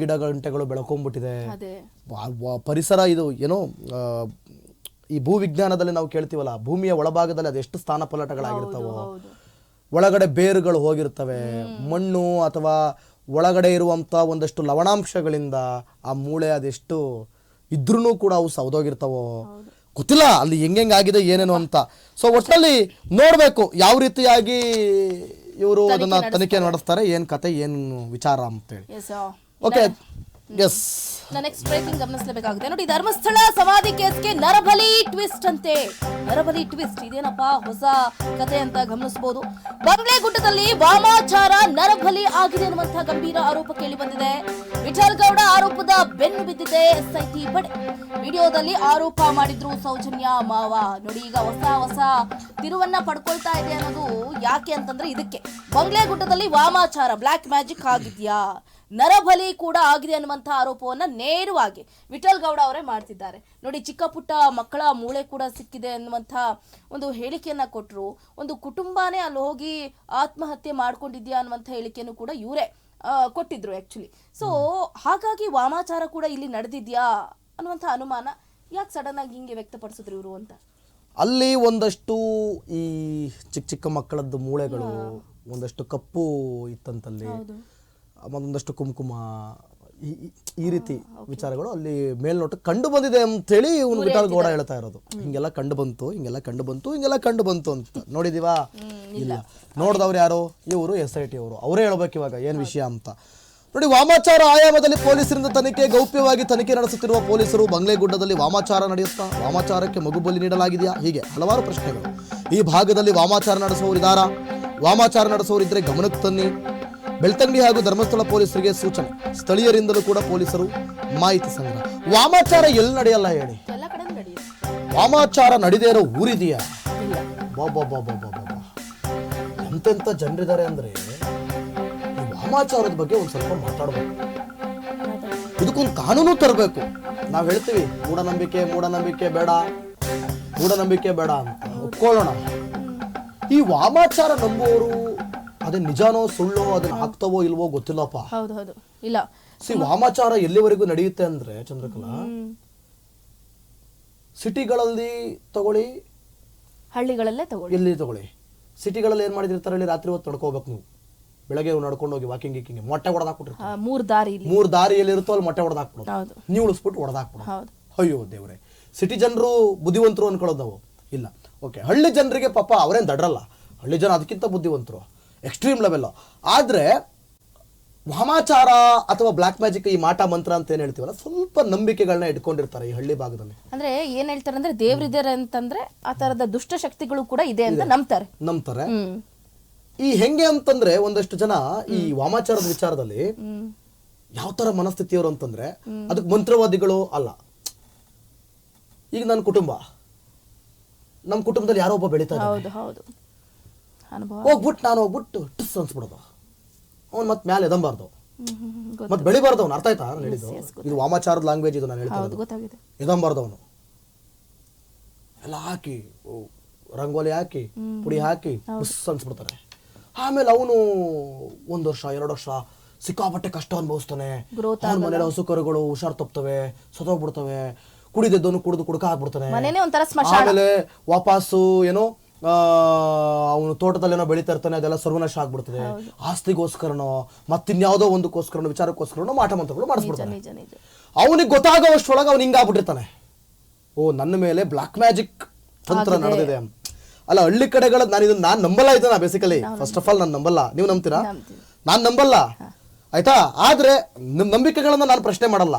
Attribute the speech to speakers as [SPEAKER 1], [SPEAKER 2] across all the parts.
[SPEAKER 1] ಗಿಡ ಗಂಟೆಗಳು ಬೆಳ್ಕೊಂಡ್ಬಿಟ್ಟಿದೆ ಪರಿಸರ ಇದು ಏನೋ ಈ ಭೂ ವಿಜ್ಞಾನದಲ್ಲಿ ನಾವು ಕೇಳ್ತೀವಲ್ಲ ಭೂಮಿಯ ಒಳಭಾಗದಲ್ಲಿ ಅದೆಷ್ಟು ಸ್ಥಾನ ಪಲ್ಲಟಗಳಾಗಿರ್ತಾವೋ ಒಳಗಡೆ ಬೇರುಗಳು ಹೋಗಿರ್ತವೆ. ಮಣ್ಣು ಅಥವಾ ಒಳಗಡೆ ಇರುವಂತ ಒಂದಷ್ಟು ಲವಣಾಂಶಗಳಿಂದ ಆ ಮೂಳೆ ಅದೆಷ್ಟು ಇದ್ರೂ ಕೂಡ ಅವು ಸೌದೋಗಿರ್ತಾವೋ ಗೊತ್ತಿಲ್ಲ ಅಲ್ಲಿ ಹೆಂಗೆಂಗ್ ಆಗಿದೆ ಏನೇನು ಅಂತ. ಸೊ ಒಟ್ಟಲ್ಲಿ ನೋಡ್ಬೇಕು ಯಾವ ರೀತಿಯಾಗಿ ಇವರು ಅದನ್ನ ತನಿಖೆ ನಡೆಸ್ತಾರೆ. ಏನ್ ಕತೆ ಏನು ವಿಚಾರ ಅಂತೇಳಿ. ಓಕೆ. ಎಸ್
[SPEAKER 2] ನೆಕ್ಸ್ಟ್ ಬ್ರೇಕಿಂಗ್ ಗಮನಿಸಲೇಬೇಕಾಗುತ್ತೆ. ನೋಡಿ ಧರ್ಮಸ್ಥಳ ಸಮಾಧಿ ಕೇಸ್ಗೆ ನರಬಲಿ ಟ್ವಿಸ್ಟ್ ಅಂತೆ. ನರಬಲಿ ಟ್ವಿಸ್ಟ್ ಇದೇನಪ್ಪ ಹೊಸ ಕತೆ ಅಂತ ಗಮನಿಸಬಹುದು ಬಂಗ್ಲೆಗುಡ್ಡದಲ್ಲಿ ವಾಮಾಚಾರ ನರಬಲಿ ಆಗಿದೆ ಅನ್ನುವಂತಹ ಗಂಭೀರ ಆರೋಪ ಕೇಳಿ ಬಂದಿದೆ. ವಿಠಲ್ ಗೌಡ ಆರೋಪದ ಬೆನ್ನು ಬಿದ್ದಿದೆ ಎಸ್ಐಟಿ. ಪಡೆ ವಿಡಿಯೋದಲ್ಲಿ ಆರೋಪ ಮಾಡಿದ್ರು ಸೌಜನ್ಯ ಮಾವ. ನೋಡಿ ಈಗ ಹೊಸ ಹೊಸ ತಿರುವನ್ನ ಪಡ್ಕೊಳ್ತಾ ಇದೆ ಅನ್ನೋದು ಯಾಕೆ ಅಂತಂದ್ರೆ ಇದಕ್ಕೆ. ಬಂಗ್ಲೆಗುಡ್ಡದಲ್ಲಿ ವಾಮಾಚಾರ. ಬ್ಲಾಕ್ ಮ್ಯಾಜಿಕ್ ಆಗಿದ್ಯಾ? ನರಬಲಿ ಕೂಡ ಆಗಿದೆ ಅನ್ನುವಂಥ ಆರೋಪವನ್ನ ನೇರವಾಗಿ ವಿಠಲ್ ಗೌಡ ಅವರೇ ಮಾಡ್ತಿದ್ದಾರೆ. ನೋಡಿ ಚಿಕ್ಕ ಪುಟ್ಟ ಮಕ್ಕಳ ಮೂಳೆ ಕೂಡ ಸಿಕ್ಕಿದೆ ಅನ್ನುವಂಥ ಒಂದು ಹೇಳಿಕೆಯನ್ನ ಕೊಟ್ಟರು ಒಂದು ಕುಟುಂಬನೇ ಅಲ್ಲಿ ಹೋಗಿ ಆತ್ಮಹತ್ಯೆ ಮಾಡ್ಕೊಂಡಿದ್ಯಾ ಅನ್ನುವಂಥ ಹೇಳಿಕೆಯನ್ನು ಕೂಡ ಇವರೇ ಕೊಟ್ಟಿದ್ರು ಆ್ಯಕ್ಚುಲಿ ಸೊ ಹಾಗಾಗಿ ವಾಮಾಚಾರ ಕೂಡ ಇಲ್ಲಿ ನಡೆದಿದ್ಯಾ ಅನ್ನುವಂಥ ಅನುಮಾನ ಯಾಕೆ ಸಡನ್ ಆಗಿ ಹಿಂಗೆ ವ್ಯಕ್ತಪಡಿಸಿದ್ರು ಇವರು ಅಂತ?
[SPEAKER 1] ಅಲ್ಲಿ ಒಂದಷ್ಟು ಈ ಚಿಕ್ಕ ಚಿಕ್ಕ ಮಕ್ಕಳದ್ದು ಮೂಳೆಗಳು ಒಂದಷ್ಟು ಕಪ್ಪು ಇತ್ತಂತಲ್ಲಿ ಒಂದಷ್ಟು ಕುಂಕುಮ ಈ- ಈ- ಈ ರೀತಿ ವಿಚಾರಗಳು ಅಲ್ಲಿ ಮೇಲ್ನೋಟ ಕಂಡು ಬಂದಿದೆ ಅಂತೇಳಿ ಇವನು ವಿಠಲ್ ಗೌಡ ಹೇಳ್ತಾ ಇರೋದು. ಹಿಂಗೆಲ್ಲ ಕಂಡು ಬಂತು ಹಿಂಗೆಲ್ಲ ಕಂಡು ಬಂತು ಹಿಂಗೆಲ್ಲ ಕಂಡು ಬಂತು ಅಂತ. ನೋಡಿದೀವಾ? ಇಲ್ಲ. ನೋಡ್ದವ್ರು ಯಾರು? ಇವರು ಎಸ್ ಐ ಟಿ ಅವರು. ಅವರೇ ಹೇಳ್ಬೇಕು ಇವಾಗ ಏನು ವಿಷಯ ಅಂತ. ನೋಡಿ ವಾಮಾಚಾರ ಆಯಾಮದಲ್ಲಿ ಪೊಲೀಸರಿಂದ ತನಿಖೆ ಗೌಪ್ಯವಾಗಿ ತನಿಖೆ ನಡೆಸುತ್ತಿರುವ ಪೊಲೀಸರು ಬಂಗ್ಲೆಗುಡ್ಡದಲ್ಲಿ ವಾಮಾಚಾರ ನಡೆಯುತ್ತಾ? ವಾಮಾಚಾರಕ್ಕೆ ಮಗು ಬಲಿ ನೀಡಲಾಗಿದೆಯಾ? ಹೀಗೆ ಹಲವಾರು ಪ್ರಶ್ನೆಗಳು. ಈ ಭಾಗದಲ್ಲಿ ವಾಮಾಚಾರ ನಡೆಸುವವರಿದ್ದಾರಾ ವಾಮಾಚಾರ ನಡೆಸುವವರಿದ್ದರೆ ಗಮನಕ್ಕೆ ತನ್ನಿ. ಬೆಳ್ತಂಗಡಿ ಹಾಗೂ ಧರ್ಮಸ್ಥಳ ಪೊಲೀಸರಿಗೆ ಸೂಚನೆ. ಸ್ಥಳೀಯರಿಂದಲೂ ಕೂಡ ಪೊಲೀಸರು ಮಾಹಿತಿ ಸಂಗ್ರಹ. ವಾಮಾಚಾರ ಎಲ್ಲಿ ನಡೆಯಲ್ಲ ಹೇಳಿ? ವಾಮಾಚಾರ ನಡೆದೇ ಇರೋ ಊರಿದೆಯಾ? ಎಂತೆಂಥ ಜನರಿದ್ದಾರೆ ಅಂದ್ರೆ ಈ ವಾಮಾಚಾರದ ಬಗ್ಗೆ ಒಂದು ಸ್ವಲ್ಪ ಮಾತಾಡಬೇಕು. ಇದಕ್ಕೊಂದು ಕಾನೂನು ತರಬೇಕು. ನಾವು ಹೇಳ್ತೀವಿ ಮೂಢನಂಬಿಕೆ ಮೂಢನಂಬಿಕೆ ಬೇಡ ಮೂಢನಂಬಿಕೆ ಬೇಡ ಅಂತ. ಒಪ್ಕೊಳ್ಳೋಣ. ಈ ವಾಮಾಚಾರ ನಂಬುವವರು ಅದೇ ನಿಜಾನೋ ಸುಳ್ಳೋ ಅದನ್ನ ಹಾಕ್ತವೋ ಇಲ್ವೋ ಗೊತ್ತಿಲ್ಲಪ್ಪ.
[SPEAKER 2] ಹೌದು ಹೌದು ಇಲ್ಲ.
[SPEAKER 1] ಸಿ ವಾಮಾಚಾರ ಎಲ್ಲಿವರೆಗೂ ನಡೆಯುತ್ತೆ ಅಂದ್ರೆ ಚಂದ್ರಕಲಾ? ಸಿಟಿಗಳಲ್ಲಿ ತಗೊಳ್ಳಿ.
[SPEAKER 2] ಹಳ್ಳಿಗಳಲ್ಲೇ ತಗೊಳ್ಳಿ.
[SPEAKER 1] ಎಲ್ಲಿ ತಗೊಳ್ಳಿ? ಸಿಟಿಗಳಲ್ಲಿ ಏನ್ ಮಾಡಿದಿರ್ತಾರೆ ಹೇಳಿ ರಾತ್ರಿ ಹೊತ್ತು ನಡ್ಕೋಬೇಕು ನೀವು. ಬೆಳಗ್ಗೆ ನಡ್ಕೊಂಡು ಹೋಗಿ ವಾಕಿಂಗ್ ಗೀಕಿಂಗ್ ಮೊಟ್ಟೆ ಹೊಡೆದಾಕ್ಬಿಟ್ಟಿರ್ತಾರೆ
[SPEAKER 2] ಮೂರ್ ದಾರಿ ಇಲ್ಲಿ.
[SPEAKER 1] ಮೂರ್ ದಾರಿ ಎಲ್ಲಿರುತ್ತೋ ಅಲ್ಲಿ ಮೊಟ್ಟೆ ಹೊಡೆದಾಕ್ಬಿಡೋದು
[SPEAKER 2] ಹೌದು.
[SPEAKER 1] ನೀವು ಉಳಿಸ್ಬಿಟ್ಟು ಹೊಡೆದಾಕ್ಬಿಡೋದು
[SPEAKER 2] ಹೌದು.
[SPEAKER 1] ಅಯ್ಯೋ ದೇವ್ರೆ. ಸಿಟಿ ಜನರು ಬುದ್ಧಿವಂತರು ಅನ್ಕೊಳ್ಳೋದು ನಾವು. ಇಲ್ಲ. ಓಕೆ ಹಳ್ಳಿ ಜನರಿಗೆ ಪಾಪ ಅವರೇನ್ ದಡ್ರಲ್ಲ. ಹಳ್ಳಿ ಜನ ಅದಕ್ಕಿಂತ ಬುದ್ಧಿವಂತರು. Extreme level. ಆದರೆ ವಾಮಾಚಾರ ಅಥವಾ ಬ್ಲಾಕ್ ಮ್ಯಾಜಿಕ್ ಈ ಮಾಟ ಮಂತ್ರ ಅಂತ ಏನ್ ಹೇಳ್ತೀವಲ್ಲ ಸ್ವಲ್ಪ ನಂಬಿಕೆಗಳನ್ನ ಇಟ್ಕೊಂಡಿರ್ತಾರೆ ಈ ಹಳ್ಳಿ ಭಾಗದಲ್ಲಿ.
[SPEAKER 2] ಅಂದ್ರೆ ಏನ್ ಹೇಳ್ತಾರೆ ಅಂದ್ರೆ ದೇವ್ರಿದ್ದಾರೆ ಅಂತಂದ್ರೆ ಆ ತರದ ದುಷ್ಟ ಶಕ್ತಿಗಳು ಕೂಡ ಇದೆ ಅಂತ ನಂಬ್ತಾರೆ.
[SPEAKER 1] ನಂಬ್ತಾರೆ. ಈ ಹೆಂಗೆ ಅಂತಂದ್ರೆ ಒಂದಷ್ಟು ಜನ ಈ ವಾಮಾಚಾರದ ವಿಚಾರದಲ್ಲಿ ಯಾವ ತರ ಮನಸ್ಥಿತಿಯವರು ಅಂತಂದ್ರೆ ಅದಕ್ಕೆ ಮಂತ್ರವಾದಿಗಳು ಅಲ್ಲ. ಈಗ ನನ್ನ ಕುಟುಂಬ. ನಮ್ಮ ಕುಟುಂಬದಲ್ಲಿ ಯಾರೋ ಒಬ್ಬ ಬೆಳೀತಾರೆ
[SPEAKER 2] ಹೌದು.
[SPEAKER 1] ಹೋಗ್ಬಿಟ್ಟು ನಾನು ಹೋಗ್ಬಿಟ್ಟು ಟಿಸ್ ಅನ್ಸ್ಬಿಡೋದು. ಅವ್ನು ಮತ್ತೆ ಮ್ಯಾಲೆ ಎದಂಬಾರ್ದು. ಮತ್ತೆ ಬೆಳಿಬಾರ್ದು ಅವ್ನು ಅರ್ಥ ಆಯ್ತಾ? ನಾನು ಹೇಳಿದ್ದು. ಇದು ವಾಮಾಚಾರದ ಲ್ಯಾಂಗ್ವೇಜ್ ಇದು ನಾನು ಹೇಳ್ತಾ ಎದಂಬಾರ್ದು ಅವನು. ಎಲ್ಲ ಹಾಕಿ ರಂಗೋಲಿ ಹಾಕಿ ಪುಡಿ ಹಾಕಿ ಟಿಸ್ ಅನ್ಸ್ಬಿಡ್ತಾರೆ ಆಮೇಲೆ ಅವನು ಒಂದು ವರ್ಷ ಎರಡು ವರ್ಷ ಸಿಕ್ಕಾಪಟ್ಟೆ ಕಷ್ಟ ಅನುಭವಿಸ್ತಾನೆ. ಅವ್ನ ಮನೇಲಿ ಹಸು ಕರುಗಳು ಹುಷಾರ್ ತಪ್ತವೆ ಸತೋಗ್ಬಿಡ್ತವೆ ಕುಡಿದದ್ದನ್ನು ಕುಡಿದು ಕುಡ್ಕ ಹಾಕ್ಬಿಡ್ತಾನೆ ಆಮೇಲೆ ವಾಪಸ್ಸು ಏನೋ ಅವನು ತೋಟದಲ್ಲಿ ಏನೋ ಬೆಳೀತಾ ಇರ್ತಾನೆ ಅದೆಲ್ಲ ಸರ್ವನಾಶ ಆಗ್ಬಿಡ್ತದೆ. ಆಸ್ತಿಗೋಸ್ಕರನೋ ಮತ್ತಿನ್ಯಾವುದೋ ಒಂದಕ್ಕೋಸ್ಕರನೋ ವಿಚಾರಕ್ಕೋಸ್ಕರನೋ ಮಾಟ ಮಂತ್ರಗಳು ಮಾಡಿಸ್ಬಿಡ್ತಾನೆ. ಅವನಿಗೆ ಗೊತ್ತಾಗೋವಷ್ಟೊಳಗೆ ಅವ್ನು ಹಿಂಗಾಗ್ಬಿಟ್ಟಿರ್ತಾನೆ ಓ ನನ್ನ ಮೇಲೆ ಬ್ಲಾಕ್ ಮ್ಯಾಜಿಕ್ ತಂತ್ರ ನಡೆದಿದೆ. ಅಲ್ಲ ಹಳ್ಳಿ ಕಡೆಗಳ ನಾನು ಇದನ್ನ ನಾನು ನಂಬಲ್ಲ ಇದನ್ನ ಬೇಸಿಕಲಿ ಫಸ್ಟ್ ಆಫ್ ಆಲ್ ನಾನು ನಂಬಲ್ಲ. ನೀವು ನಂಬ್ತೀರಾ. ನಾನು ನಂಬಲ್ಲ. ಆಯ್ತಾ? ಆದ್ರೆ ನಿಮ್ ನಂಬಿಕೆಗಳನ್ನ ನಾನು ಪ್ರಶ್ನೆ ಮಾಡಲ್ಲ.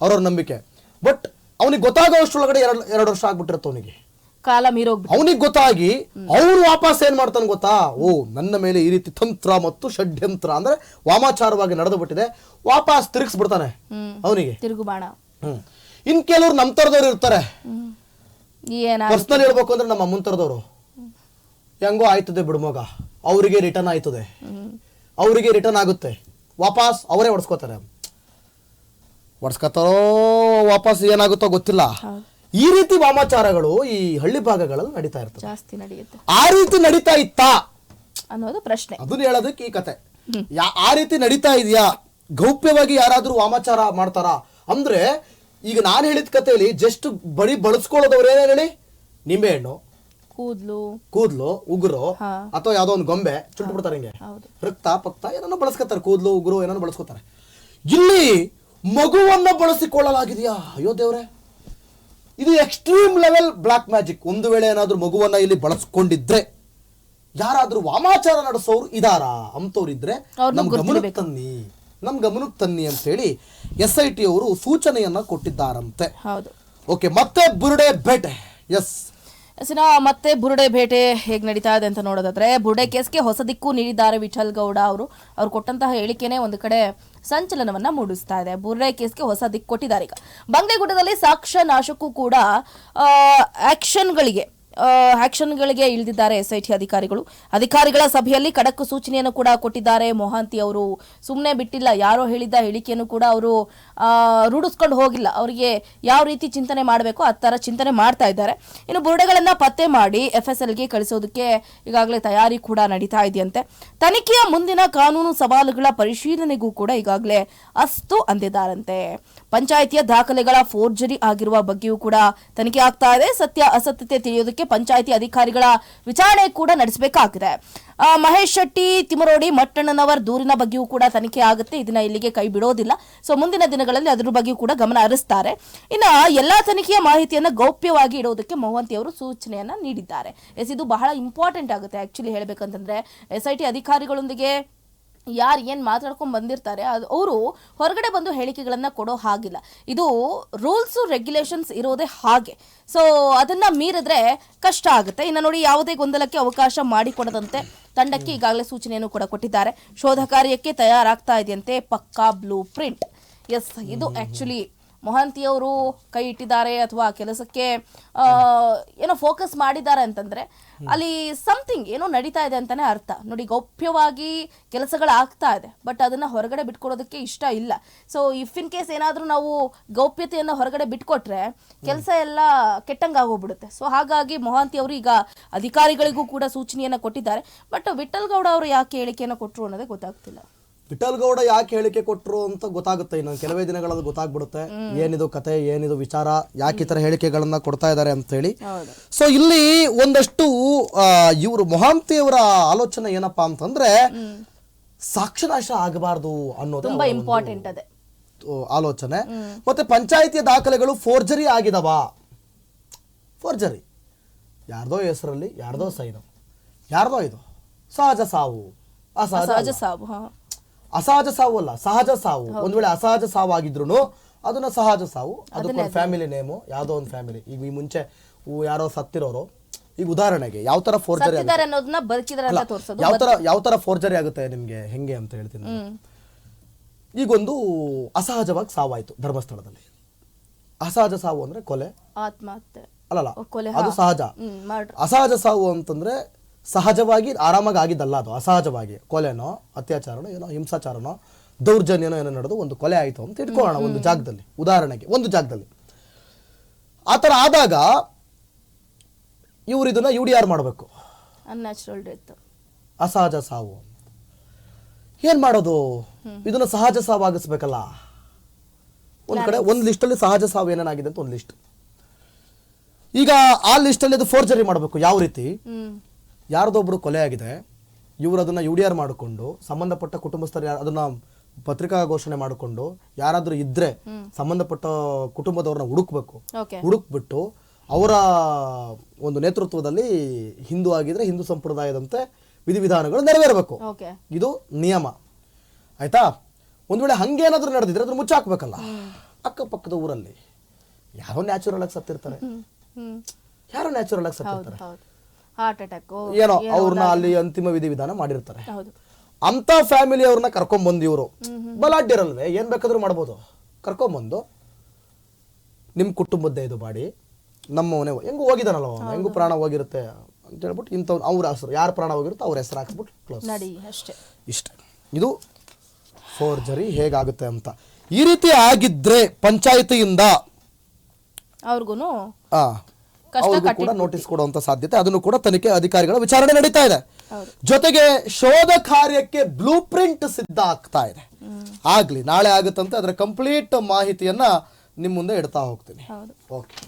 [SPEAKER 1] ಅವ್ರವ್ರ ನಂಬಿಕೆ. ಬಟ್ ಅವನಿಗೆ ಗೊತ್ತಾಗೋವಷ್ಟೊಳಗಡೆ ಎರಡು ಎರಡು ವರ್ಷ ಆಗ್ಬಿಟ್ಟಿರುತ್ತೆ ಅವನಿಗೆ.
[SPEAKER 2] ಕಾಲ ಮೀರೋಗ್ಬಿಟ್ಟು
[SPEAKER 1] ಅವನಿಗೆ ಗೊತ್ತಾಗಿ ಅವನು ವಾಪಸ್ ಏನ್ ಮಾಡ್ತಾನೆ ಗೊತ್ತಾ? ಓ ನನ್ನ ಮೇಲೆ ಈ ರೀತಿ ತಂತ್ರ ಮತ್ತು ಷಡ್ಯಂತ್ರ ಅಂದ್ರೆ ವಾಮಾಚಾರವಾಗಿ ನಡೆದು ಬಿಟ್ಟಿದೆ ವಾಪಸ್ ತಿರುಗಿಸ್ಬಿಡ್ತಾನೆ ಅವನಿಗೆ.
[SPEAKER 2] ತಿರುಗು ಬಾಣ
[SPEAKER 1] ಹ್ಮ್. ಇನ್ ಕೆಲವ್ರು ನಮ್ ತರದವ್ರು ಇರ್ತಾರೆ.
[SPEAKER 2] ಏನ
[SPEAKER 1] ಪರ್ಸನಲ್ ಹೇಳ್ಬೇಕು ಅಂದ್ರೆ ನಮ್ಮ ಅಮ್ಮನ್ ತರದವ್ರು ಹೆಂಗೋ ಆಯ್ತದೆ ಬಿಡುಮಗ ಅವರಿಗೆ ರಿಟರ್ನ್ ಆಯ್ತದೆ. ಅವರಿಗೆ ರಿಟರ್ನ್ ಆಗುತ್ತೆ. ವಾಪಸ್ ಅವರೇ ಹೊಡ್ಸ್ಕೋತಾರೆ. ಹೊಡ್ಸ್ಕೊತಾರೋ ವಾಪಸ್ ಏನಾಗುತ್ತೋ ಗೊತ್ತಿಲ್ಲ. ಈ ರೀತಿ ವಾಮಾಚಾರಗಳು ಈ ಹಳ್ಳಿ ಭಾಗಗಳಲ್ಲಿ ನಡೀತಾ ಇರ್ತವೆ
[SPEAKER 2] ಜಾಸ್ತಿ ನಡೆಯುತ್ತೆ.
[SPEAKER 1] ಆ ರೀತಿ ನಡೀತಾ ಇತ್ತಾ?
[SPEAKER 2] ಅನ್ನೋದು ಪ್ರಶ್ನೆ.
[SPEAKER 1] ಅದನ್ನ ಹೇಳೋದಕ್ಕೆ ಈ ಕತೆ. ಯಾ- ಆ ರೀತಿ ನಡೀತಾ ಇದೆಯಾ? ಗೌಪ್ಯವಾಗಿ ಯಾರಾದ್ರೂ ವಾಮಾಚಾರ ಮಾಡ್ತಾರಾ? ಅಂದ್ರೆ ಈಗ ನಾನು ಹೇಳಿದ ಕಥೆಯಲ್ಲಿ ಜಸ್ಟ್ ಬರೀ ಬಳಸ್ಕೊಳ್ಳೋದವ್ರು ಏನೇನು ಹೇಳಿ? ನಿಂಬೆಹಣ್ಣು
[SPEAKER 2] ಕೂದ್ಲು
[SPEAKER 1] ಕೂದ್ಲು ಉಗುರು
[SPEAKER 2] ಹಾ.
[SPEAKER 1] ಅಥವಾ ಯಾವ್ದೋ ಒಂದು ಗೊಂಬೆ ಚುಟ್ಟು ಬಿಡ್ತಾರೆ ಹಿಂಗೆ.
[SPEAKER 2] ಹೌದು.
[SPEAKER 1] ರಕ್ತ ಪಕ್ತ ಏನನ್ನ ಬಳಸ್ಕೊತಾರೆ ಕೂದ್ಲು ಉಗುರು ಏನನ್ನ ಬಳಸ್ಕೊತಾರೆ. ಇಲ್ಲಿ ಮಗುವನ್ನ ಬಳಸಿಕೊಳ್ಳಲಾಗಿದೆಯಾ? ಅಯ್ಯೋ ದೇವ್ರೆ. ಇದು ಎಕ್ಸ್ಟ್ರೀಮ್ ಲೆವೆಲ್ ಬ್ಲಾಕ್ ಮ್ಯಾಜಿಕ್ ಒಂದು ವೇಳೆ ಏನಾದ್ರೂ ಮಗುವನ್ನ ಇಲ್ಲಿ ಬಳಸ್ಕೊಂಡಿದ್ರೆ ಯಾರಾದ್ರೂ ವಾಮಾಚಾರ ನಡೆಸೋರು ಇದಾರಾ? ಅಂತವ್ರಿದ್ರೆ
[SPEAKER 2] ನಮ್ಮ
[SPEAKER 1] ನಮ್ ಗಮನಕ್ಕೆ ತನ್ನಿ. ನಮ್ ಗಮನಕ್ಕೆ ತನ್ನಿ ಅಂತೇಳಿ ಎಸ್ ಐ ಟಿ ಅವರು ಸೂಚನೆಯನ್ನ ಕೊಟ್ಟಿದ್ದಾರಂತೆ. ಓಕೆ ಮತ್ತೆ ಬುರುಡೆ ಬೆಟ್. ಎಸ್
[SPEAKER 2] ಎಸಿನ ಮತ್ತೆ ಬುರುಡೆ ಭೇಟೆ ಹೇಗೆ ನಡೀತಾ ಇದೆ ಅಂತ ನೋಡೋದಾದ್ರೆ, ಬುರುಡೆ ಕೇಸ್ಗೆ ಹೊಸ ದಿಕ್ಕು ನೀಡಿದ್ದಾರೆ ವಿಠಲ್ ಗೌಡ ಅವರು. ಅವ್ರು ಕೊಟ್ಟಂತಹ ಹೇಳಿಕೆನೆ ಒಂದು ಕಡೆ ಸಂಚಲನವನ್ನ ಮೂಡಿಸ್ತಾ ಇದೆ. ಬುರುಡೆ ಕೇಸ್ಗೆ ಹೊಸ ದಿಕ್ಕು ಕೊಟ್ಟಿದ್ದಾರೆ ಈಗ. ಬಂಗ್ಲೆಗುಡ್ಡದಲ್ಲಿ ಸಾಕ್ಷ್ಯ ನಾಶಕ್ಕೂ ಕೂಡ ಆಕ್ಷನ್ಗಳಿಗೆ ಆಕ್ಷನ್ಗಳಿಗೆ ಇಳಿದಿದ್ದಾರೆ ಎಸ್ಐಟಿ ಅಧಿಕಾರಿಗಳು. ಅಧಿಕಾರಿಗಳ ಸಭೆಯಲ್ಲಿ ಖಡಕ್ ಸೂಚನೆಯನ್ನು ಕೂಡ ಕೊಟ್ಟಿದ್ದಾರೆ. ಮೊಹಾಂತಿ ಅವರು ಸುಮ್ಮನೆ ಬಿಟ್ಟಿಲ್ಲ. ಯಾರೋ ಹೇಳಿದ್ದ ಹೇಳಿಕೆಯನ್ನು ಕೂಡ ಅವರು ರೂಢಿಸ್ಕೊಂಡು ಹೋಗಿಲ್ಲ. ಅವರಿಗೆ ಯಾವ ರೀತಿ ಚಿಂತನೆ ಮಾಡಬೇಕು, ಆ ಥರ ಚಿಂತನೆ ಮಾಡ್ತಾ ಇದ್ದಾರೆ. ಇನ್ನು ಬುರುಡೆಗಳನ್ನು ಪತ್ತೆ ಮಾಡಿ ಎಫ್ ಎಸ್ ಎಲ್ಗೆ ಕಳಿಸೋದಕ್ಕೆ ಈಗಾಗಲೇ ತಯಾರಿ ಕೂಡ ನಡೀತಾ ಇದೆಯಂತೆ. ತನಿಖೆಯ ಮುಂದಿನ ಕಾನೂನು ಸವಾಲುಗಳ ಪರಿಶೀಲನೆಗೂ ಕೂಡ ಈಗಾಗಲೇ ಅಸ್ತು ಅಂದಿದ್ದಾರಂತೆ. ಪಂಚಾಯಿತಿಯ ದಾಖಲೆಗಳ ಫೋರ್ಜರಿ ಆಗಿರುವ ಬಗ್ಗೆಯೂ ಕೂಡ ತನಿಖೆ ಆಗ್ತಾ ಇದೆ. ಸತ್ಯ, ಅಸತ್ಯತೆ ತಿಳಿಯೋದಕ್ಕೆ ಪಂಚಾಯಿತಿ ಅಧಿಕಾರಿಗಳ ವಿಚಾರಣೆ ಕೂಡ ನಡೆಸಬೇಕಾಗಿದೆ. ಮಹೇಶ್ ಶೆಟ್ಟಿ ತಿಮರೋಡಿ ಮಟ್ಟಣ್ಣನವರ್ ದೂರಿನ ಬಗ್ಗೆಯೂ ಕೂಡ ತನಿಖೆ ಆಗುತ್ತೆ. ಇದನ್ನ ಇಲ್ಲಿಗೆ ಕೈ ಬಿಡೋದಿಲ್ಲ. ಸೊ ಮುಂದಿನ ದಿನಗಳಲ್ಲಿ ಅದ್ರ ಬಗ್ಗೆಯೂ ಕೂಡ ಗಮನ ಹರಿಸ್ತಾರೆ. ಇನ್ನ ಎಲ್ಲಾ ತನಿಖೆಯ ಮಾಹಿತಿಯನ್ನು ಗೌಪ್ಯವಾಗಿ ಇಡೋದಕ್ಕೆ ಮೊಹಂತಿ ಅವರು ಸೂಚನೆಯನ್ನ ನೀಡಿದ್ದಾರೆ. ಎಸ್, ಇದು ಬಹಳ ಇಂಪಾರ್ಟೆಂಟ್ ಆಗುತ್ತೆ. ಆಕ್ಚುಲಿ ಹೇಳ್ಬೇಕಂತಂದ್ರೆ ಎಸ್ ಐ ಟಿ ಅಧಿಕಾರಿಗಳೊಂದಿಗೆ ಯಾರು ಏನು ಮಾತಾಡ್ಕೊಂಡು ಬಂದಿರ್ತಾರೆ ಅದು ಅವರು ಹೊರಗಡೆ ಬಂದು ಹೇಳಿಕೆಗಳನ್ನು ಕೊಡೋ ಹಾಗಿಲ್ಲ. ಇದು ರೂಲ್ಸು ರೆಗ್ಯುಲೇಷನ್ಸ್ ಇರೋದೇ ಹಾಗೆ. ಸೊ ಅದನ್ನು ಮೀರಿದ್ರೆ ಕಷ್ಟ ಆಗುತ್ತೆ. ಇನ್ನು ನೋಡಿ ಯಾವುದೇ ಗೊಂದಲಕ್ಕೆ ಅವಕಾಶ ಮಾಡಿಕೊಡದಂತೆ ತಂಡಕ್ಕೆ ಈಗಾಗಲೇ ಸೂಚನೆಯನ್ನು ಕೂಡ ಕೊಟ್ಟಿದ್ದಾರೆ. ಶೋಧ ಕಾರ್ಯಕ್ಕೆ ತಯಾರಾಗ್ತಾ ಇದೆಯಂತೆ ಪಕ್ಕಾ ಬ್ಲೂ ಪ್ರಿಂಟ್. ಎಸ್ ಇದು ಆ್ಯಕ್ಚುಲಿ ಮೊಹಾಂತಿ ಅವರು ಕೈ ಇಟ್ಟಿದ್ದಾರೆ ಅಥವಾ ಕೆಲಸಕ್ಕೆ ಏನೋ ಫೋಕಸ್ ಮಾಡಿದ್ದಾರೆ ಅಂತಂದ್ರೆ ಅಲ್ಲಿ ಸಮಥಿಂಗ್ ಏನೋ ನಡೀತಾ ಇದೆ ಅಂತಾನೆ ಅರ್ಥ. ನೋಡಿ, ಗೌಪ್ಯವಾಗಿ ಕೆಲಸಗಳಾಗ್ತಾ ಇದೆ ಬಟ್ ಅದನ್ನ ಹೊರಗಡೆ ಬಿಟ್ಕೊಡೋದಕ್ಕೆ ಇಷ್ಟ ಇಲ್ಲ. ಸೊ ಇಫ್ ಇನ್ ಕೇಸ್ ಏನಾದರೂ ನಾವು ಗೌಪ್ಯತೆಯನ್ನು ಹೊರಗಡೆ ಬಿಟ್ಕೊಟ್ರೆ ಕೆಲಸ ಎಲ್ಲ ಕೆಟ್ಟಂಗಾಗೋಗ್ಬಿಡುತ್ತೆ. ಸೊ ಹಾಗಾಗಿ ಮೊಹಾಂತಿ ಅವರು ಈಗ ಅಧಿಕಾರಿಗಳಿಗೂ ಕೂಡ ಸೂಚನೆಯನ್ನ ಕೊಟ್ಟಿದ್ದಾರೆ. ಬಟ್ ವಿಠಲ್ ಗೌಡ ಅವರು ಯಾಕೆ ಹೇಳಿಕೆಯನ್ನು ಕೊಟ್ಟರು ಅನ್ನೋದೇ ಗೊತ್ತಾಗ್ತಿಲ್ಲ.
[SPEAKER 1] ವಿಠಲ್ ಗೌಡ ಯಾಕೆ ಹೇಳಿಕೆ ಕೊಟ್ರು ಅಂತ ಗೊತ್ತಾಗುತ್ತೆ. ಇನ್ನೊಂದು ಕೆಲವೇ ದಿನಗಳಲ್ಲಿ ಗೊತ್ತಾಗ್ಬಿಡುತ್ತೆ. ಏನಿದು ಕತೆ ಏನಿದು ವಿಚಾರ ಯಾಕೆ ಈ ತರ ಹೇಳಿಕೆಗಳನ್ನ ಕೊಡ್ತಾ ಇದ್ದಾರೆ ಅಂತ ಹೇಳಿ. ಸೊ ಇಲ್ಲಿ ಒಂದಷ್ಟು ಇವರು ಮೊಹಾಂತಿಯವರ ಆಲೋಚನೆ ಏನಪ್ಪಾ ಅಂತಂದ್ರೆ ಸಾಕ್ಷನಾಶ ಆಗಬಾರ್ದು ಅನ್ನೋದು
[SPEAKER 2] ತುಂಬಾ ಇಂಪಾರ್ಟೆಂಟ್ ಅದೇ.
[SPEAKER 1] ಆಲೋಚನೆ. ಮತ್ತೆ ಪಂಚಾಯಿತಿಯ ದಾಖಲೆಗಳು ಫೋರ್ಜರಿ ಆಗಿದವ. ಫೋರ್ಜರಿ ಯಾರ್ದೋ ಹೆಸರಲ್ಲಿ ಯಾರ್ದೋ ಸೈನು. ಯಾರ್ದೋ ಇದು? ಸಹಜ ಸಾವು. ಅಸಹಜ.
[SPEAKER 2] ಸಾವು
[SPEAKER 1] ಅಸಹಜ ಸಾವು ಅಲ್ಲ ಸಹಜ ಸಾವು. ಒಂದ್ ವೇಳೆ ಅಸಹಜ ಸಾವು ಆಗಿದ್ರು ಅದನ್ನ ಸಹಜ ಸಾವು. ಅದಕ್ಕೊಂದು ಫ್ಯಾಮಿಲಿ ನೇಮು ಯಾವ್ದೋ ಒಂದು ಫ್ಯಾಮಿಲಿ ಈಗ ಈ ಮುಂಚೆ ಯಾರೋ ಸತ್ತಿರೋರು ಈಗ ಉದಾಹರಣೆಗೆ ಯಾವ ತರ ಫೋರ್ಜರಿ ಯಾವ ತರ ಯಾವ ತರ ಫೋರ್ಜರಿ ಆಗುತ್ತೆ ನಿಮ್ಗೆ? ಹೆಂಗೆ ಅಂತ ಹೇಳ್ತೀನಿ ಈಗೊಂದು ಅಸಹಜವಾಗಿ ಸಾವಾಯ್ತು ಧರ್ಮಸ್ಥಳದಲ್ಲಿ. ಅಸಹಜ ಸಾವು ಅಂದ್ರೆ ಕೊಲೆ.
[SPEAKER 2] ಆತ್ಮಹತ್ಯೆ.
[SPEAKER 1] ಅಲ್ಲಲ್ಲ
[SPEAKER 2] ಕೊಲೆ,
[SPEAKER 1] ಅದು ಸಹಜ. ಅಸಹಜ ಸಾವು ಅಂತಂದ್ರೆ ಸಹಜವಾಗಿ ಆರಾಮಾಗಿ ಆಗಿದ್ದಲ್ಲ ಅದು ಅಸಹಜವಾಗಿ. ಕೊಲೆನೋ ಅತ್ಯಾಚಾರನೋ ಏನೋ ಹಿಂಸಾಚಾರನೋ ದೌರ್ಜನ್ಯನೋ ಏನೋ ನಡೆದು ಒಂದು ಕೊಲೆ ಆಯಿತು ಅಂತ ಇಟ್ಕೊಳ್ಳೋಣ ಒಂದು ಜಾಗದಲ್ಲಿ ಉದಾಹರಣೆಗೆ ಒಂದು ಜಾಗದಲ್ಲಿ. ಆ ಥರ ಆದಾಗ ಇವ್ರು ಇದನ್ನ ಯು ಡಿ ಆರ್ ಮಾಡಬೇಕು.
[SPEAKER 2] ಅನ್ಯಾಚುರಲ್ ಡೆತ್
[SPEAKER 1] ಅಸಹಜ ಸಾವು. ಏನು ಮಾಡೋದು? ಇದನ್ನ ಸಹಜ ಸಾವು ಆಗಿಸ್ಬೇಕಲ್ಲ. ಒಂದು ಕಡೆ ಒಂದು ಲಿಸ್ಟಲ್ಲಿ ಸಹಜ ಸಾವು ಏನೇನಾಗಿದೆ ಅಂತ ಒಂದು ಲಿಸ್ಟ್. ಈಗ ಆ ಲಿಸ್ಟಲ್ಲಿ ಅದು ಫೋರ್ಜರಿ ಮಾಡಬೇಕು ಯಾವ ರೀತಿ?
[SPEAKER 2] ಹ್ಮ್
[SPEAKER 1] ಯಾರ್ದೊಬ್ರು ಕೊಲೆ ಆಗಿದೆ ಇವರು ಅದನ್ನ ಯು ಡಿ ಆರ್ ಮಾಡಿಕೊಂಡು ಸಂಬಂಧಪಟ್ಟ ಕುಟುಂಬಸ್ಥರು ಯಾರು ಅದನ್ನ ಪತ್ರಿಕಾ ಘೋಷಣೆ ಮಾಡಿಕೊಂಡು ಯಾರಾದರೂ ಇದ್ರೆ ಸಂಬಂಧಪಟ್ಟ ಕುಟುಂಬದವ್ರನ್ನ ಹುಡುಕ್ಬೇಕು. ಹುಡುಕ್ಬಿಟ್ಟು ಅವರ ಒಂದು ನೇತೃತ್ವದಲ್ಲಿ ಹಿಂದೂ ಆಗಿದ್ರೆ ಹಿಂದೂ ಸಂಪ್ರದಾಯದಂತೆ ವಿಧಿವಿಧಾನಗಳು ನೆರವೇರಬೇಕು. ಇದು ನಿಯಮ. ಆಯ್ತಾ? ಒಂದ್ ವೇಳೆ ಹಂಗೇನಾದ್ರೂ ನಡೆದಿದ್ರೆ ಅದನ್ನ ಮುಚ್ಚಾಕ್ಬೇಕಲ್ಲ. ಅಕ್ಕಪಕ್ಕದ ಊರಲ್ಲಿ ಯಾರೋ ನ್ಯಾಚುರಲ್ ಆಗಿ ಸತ್ತಿರ್ತಾರೆ. ಯಾರೋ ನ್ಯಾಚುರಲ್ ಆಗಿ ಸತ್ತಿರ್ತಾರೆ.
[SPEAKER 2] ಹಾರ್ಟ್ ಅಟ್ಯಾಕ್
[SPEAKER 1] ಏನೋ ಅವ್ರನ್ನ ಅಲ್ಲಿ ಅಂತಿಮ ವಿಧಿ ವಿಧಾನ ಮಾಡಿರ್ತಾರೆ.
[SPEAKER 2] ಹೌದು.
[SPEAKER 1] ಅಂತ ಫ್ಯಾಮಿಲಿ ಅವ್ರನ್ನ ಕರ್ಕೊಂಬಂದು ಇವರು ಬಲಾಢ್ಯರಲ್ವೇ? ಏನ್ ಬೇಕಾದ್ರೂ ಮಾಡ್ಬೋದು. ಕರ್ಕೊಂಬಂದು ನಿಮ್ಮ ಕುಟುಂಬದ್ದೇ ಇದು ಮಾಡಿ ನಮ್ಮ ಮನೆ ಹೆಂಗು ಹೋಗಿದಾನಲ್ಲ ಅವನು ಹೆಂಗು ಪ್ರಾಣ ಹೋಗಿರುತ್ತೆ ಅಂತ ಹೇಳ್ಬಿಟ್ಟು ಇಂತ ಅವ್ರ ಹೆಸರು ಯಾರು ಪ್ರಾಣ ಹೋಗಿರುತ್ತೆ ಅವ್ರ ಹೆಸರು ಹಾಕ್ಸ್ಬಿಟ್ಟು ಕ್ಲೋಸ್
[SPEAKER 2] ಅಷ್ಟೇ.
[SPEAKER 1] ಇಷ್ಟೇ. ಇದು ಫೋರ್ಜರಿ ಹೇಗಾಗುತ್ತೆ ಅಂತ. ಈ ರೀತಿ ಆಗಿದ್ರೆ ಪಂಚಾಯತಿಯಿಂದ
[SPEAKER 2] ಅವ್ರಿಗೂ
[SPEAKER 1] ಅವ್ರಿಗೂ ಕೂಡ ನೋಟಿಸ್ ಕೊಡುವಂತ ಸಾಧ್ಯತೆ ಅದನ್ನು ಕೂಡ ತನಿಖೆ ಅಧಿಕಾರಿಗಳ ವಿಚಾರಣೆ ನಡೀತಾ ಇದೆ. ಜೊತೆಗೆ ಶೋಧ ಕಾರ್ಯಕ್ಕೆ ಬ್ಲೂ ಪ್ರಿಂಟ್ ಸಿದ್ಧ ಆಗ್ತಾ ಇದೆ. ಆಗ್ಲಿ ನಾಳೆ ಆಗುತ್ತಂತೆ ಅದರ ಕಂಪ್ಲೀಟ್ ಮಾಹಿತಿಯನ್ನ ನಿಮ್ಮ ಮುಂದೆ ಇಡ್ತಾ ಹೋಗ್ತೀನಿ. ಓಕೆ